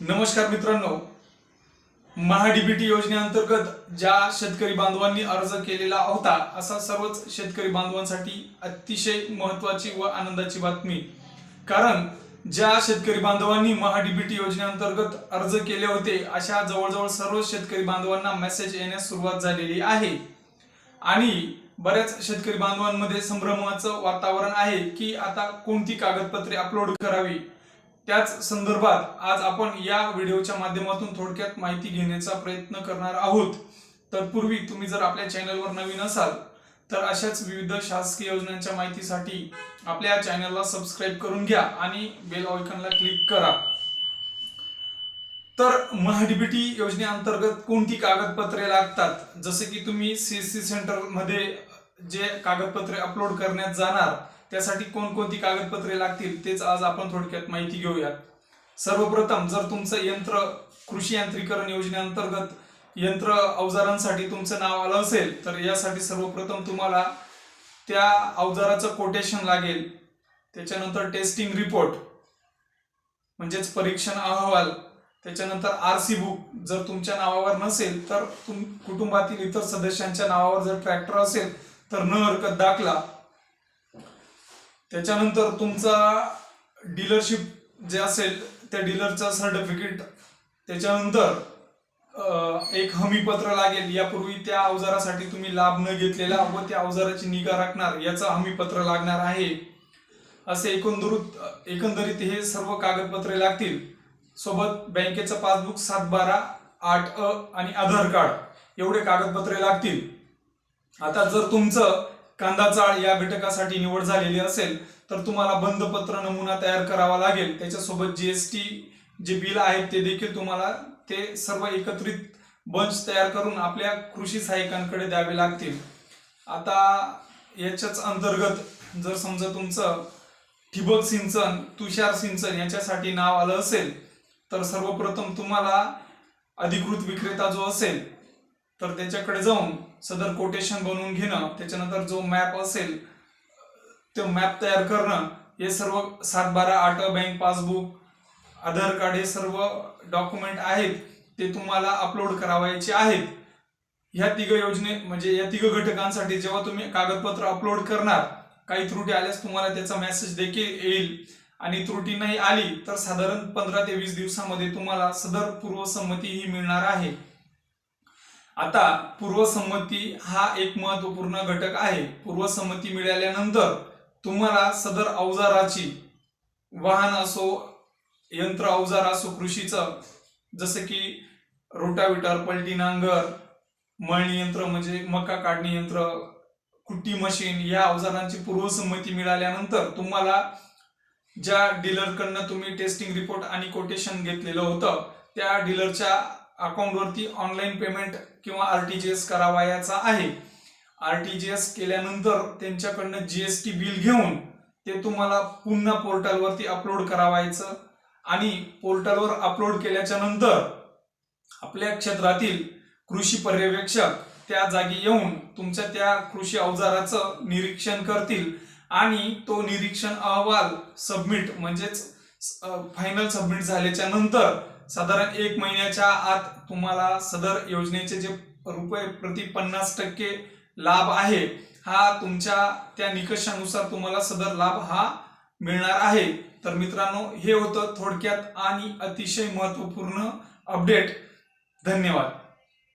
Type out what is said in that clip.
नमस्कार मित्रांनो. महाडीबीटी योजनेअंतर्गत ज्या शेतकरी बांधवांनी अर्ज केलेला होता असा सर्वच शेतकरी बांधवांसाठी अतिशय महत्वाची व आनंदाची बातमी. कारण ज्या शेतकरी बांधवांनी महाडीबीटी योजनेअंतर्गत अर्ज केले होते अशा जवळजवळ सर्व शेतकरी बांधवांना मेसेज येण्यास सुरुवात झालेली आहे. आणि बऱ्याच शेतकरी बांधवांमध्ये संभ्रमाचं वातावरण आहे की आता कोणती कागदपत्रे अपलोड करावी? त्याच संदर्भात आज आपण या व्हिडिओच्या माध्यमातून थोडक्यात माहिती घेण्याचा प्रयत्न करणार आहोत. तत्पूर्वी तुम्ही जर आपल्या चॅनलवर नवीन असाल तर अशाच विविध शासकीय योजनांच्या माहितीसाठी आपल्या चॅनलला सबस्क्राईब करून घ्या आणि बेल आयकॉनला क्लिक करा. तर महाडीबीटी योजनेअंतर्गत कोणती कागदपत्रे लागतात? जसे की तुम्ही सी सेंटरमध्ये जे कागदपत्रे अपलोड करण्यात जाणार त्यासाठी कोणकोणती कागदपत्रे लागतील तेच आज आपण थोडक्यात माहिती घेऊयात. सर्वप्रथम जर तुमचं यंत्र कृषी यांत्रिकरण योजनेअंतर्गत यंत्र अवजारांसाठी तुमचं नाव आलं असेल तर यासाठी सर्वप्रथम तुम्हाला त्या अवजाराचं कोटेशन लागेल. त्याच्यानंतर टेस्टिंग रिपोर्ट म्हणजेच परीक्षण अहवाल त्याच्यानंतर आर सी बुक जर तुमच्या नावावर नसेल तर तुम कुटुंबातील इतर सदस्यांच्या नावावर जर ट्रॅक्टर असेल तर न हरकत दाखला. त्याच्यानंतर तुमचा डीलरशिप जे असेल त्या डीलरचं सर्टिफिकेट त्याच्यानंतर एक हमीपत्र लागेल. यापूर्वी त्या अवजारासाठी तुम्ही लाभ न घेतलेला व त्या अवजाराची निगा राखणार याचं हमीपत्र लागणार आहे. असे एकंदरीत एकंदरीत हे सर्व कागदपत्रे लागतील. सोबत बँकेचं पासबुक सात बारा आठ अ आणि आधार कार्ड एवढे कागदपत्रे लागतील. आता जर तुमचं कांदा चाळ या घटकासाठी निवड झालेली असेल तर तुम्हाला बंधपत्र नमुना तयार करावा लागेल. त्याच्यासोबत जीएसटी जे बिल आहेत ते देखील तुम्हाला ते सर्व एकत्रित बंच तयार करून आपल्या कृषी सहाय्यकांकडे द्यावे लागतील. आता याच्याच अंतर्गत जर समजा तुमचं ठिबक सिंचन तुषार सिंचन याच्यासाठी नाव आलं असेल तर सर्वप्रथम तुम्हाला अधिकृत विक्रेता जो असेल तर त्याच्याकडे जाऊन सदर कोटेशन बनवून घेणं त्याच्यानंतर जो मॅप असेल तो मॅप तयार करणं हे सर्व सात बारा आठ बँक पासबुक आधार कार्ड हे सर्व डॉक्युमेंट आहेत ते तुम्हाला अपलोड करावायचे आहेत. ह्या तिघ योजने म्हणजे या तिघ घटकांसाठी जेव्हा तुम्ही कागदपत्र अपलोड करणार काही त्रुटी आल्यास तुम्हाला त्याचा मेसेज देखील येईल. आणि त्रुटी नाही आली तर साधारण पंधरा ते वीस दिवसामध्ये तुम्हाला सदर पूर्वसंमती ही मिळणार आहे. आता पूर्वसंमती हा एक महत्त्वपूर्ण घटक आहे. पूर्वसंमती मिळाल्यानंतर तुम्हाला सदर अवजाराची वाहन असो यंत्र अवजार असो कृषीचं जसं की रोटाविटर पलटी नांगर मळणी यंत्र म्हणजे मका काढणी यंत्र कुट्टी मशीन या अवजारांची पूर्वसंमती मिळाल्यानंतर तुम्हाला ज्या डीलरकडनं तुम्ही टेस्टिंग रिपोर्ट आणि कोटेशन घेतलेलं होतं त्या डीलरच्या अकाउंटवरती ऑनलाईन पेमेंट किंवा आरटीजीएस करावायाचा आहे. आरटीजीएस केल्यानंतर त्यांच्याकडनं जीएसटी बिल घेऊन ते तुम्हाला पुन्हा पोर्टलवरती अपलोड करावायचं आणि पोर्टलवर अपलोड केल्याच्यानंतर आपल्या क्षेत्रातील कृषी पर्यवेक्षक त्या जागी येऊन तुमच्या त्या कृषी अवजाराचं निरीक्षण करतील आणि तो निरीक्षण अहवाल सबमिट म्हणजेच फायनल सबमिट झाल्याच्यानंतर साधारण एक महिन्याच्या आत तुम्हाला सदर योजनेचे जे रुपये प्रति पन्नास टक्के लाभ आहे हा तुमच्या त्या निकषानुसार तुम्हाला सदर लाभ हा मिळणार आहे. तर मित्रांनो हे होतं थोडक्यात आणि अतिशय महत्त्वपूर्ण अपडेट धन्यवाद.